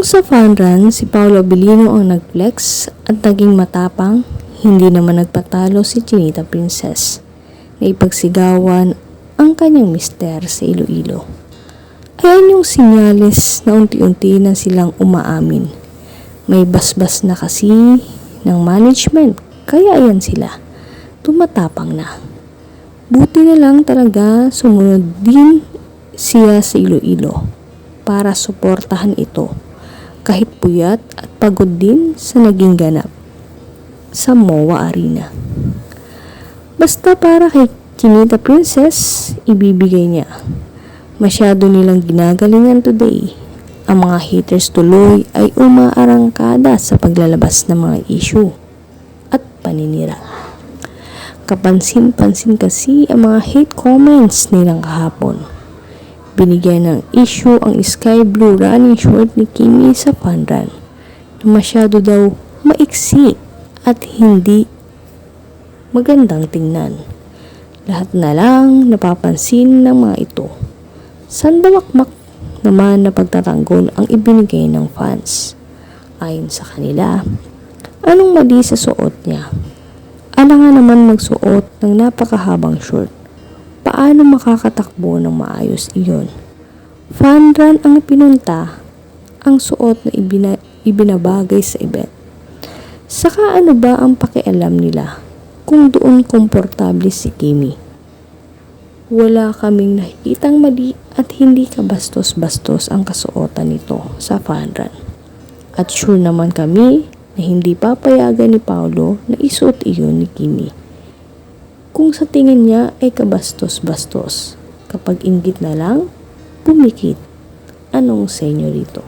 Nung sa fun run, si Paolo Abilino ang nag-flex at naging matapang, hindi naman nagpatalo si Chinita Princess na ipagsigawan ang kanyang mister sa Iloilo. Ayan yung sinyalis na unti-unti na silang umaamin. May basbas na kasi ng management, kaya ayan sila. Tumatapang na. Buti na lang talaga sumunod din siya sa Iloilo para suportahan ito kahit puyat at pagod din sa naging ganap sa MOA Arena. Basta para kay Chinita Princess, ibibigay niya. Masyado nilang ginagalingan today. Ang mga haters tuloy ay umaarangkada sa paglalabas ng mga issue at paninira. Kapansin-pansin kasi ang mga hate comments nilang kahapon. Binigyan ng issue ang sky blue running short ni Kimi sa panran na masyado daw maiksi at hindi magandang tingnan. Lahat na lang napapansin ng mga ito. Sandawakmak naman na pagtatanggol ang ibinigay ng fans. Ayon sa kanila, anong mali sa suot niya? Alangan naman magsuot ng napakahabang short paano makakatakbo ng maayos iyon. Fun run ang pinunta, ang suot na ibina, ibinabagay sa event. Saka ano ba ang pakialam nila kung doon komportable si Kimi? Wala kaming nakikitang mali at hindi kabastos-bastos ang kasuotan nito sa fun run. At sure naman kami na hindi papayagan ni Paulo na isuot iyon ni Kimi kung sa tingin niya ay kabastos-bastos. Kapag inggit na lang, pumikit. Anong senyo rito?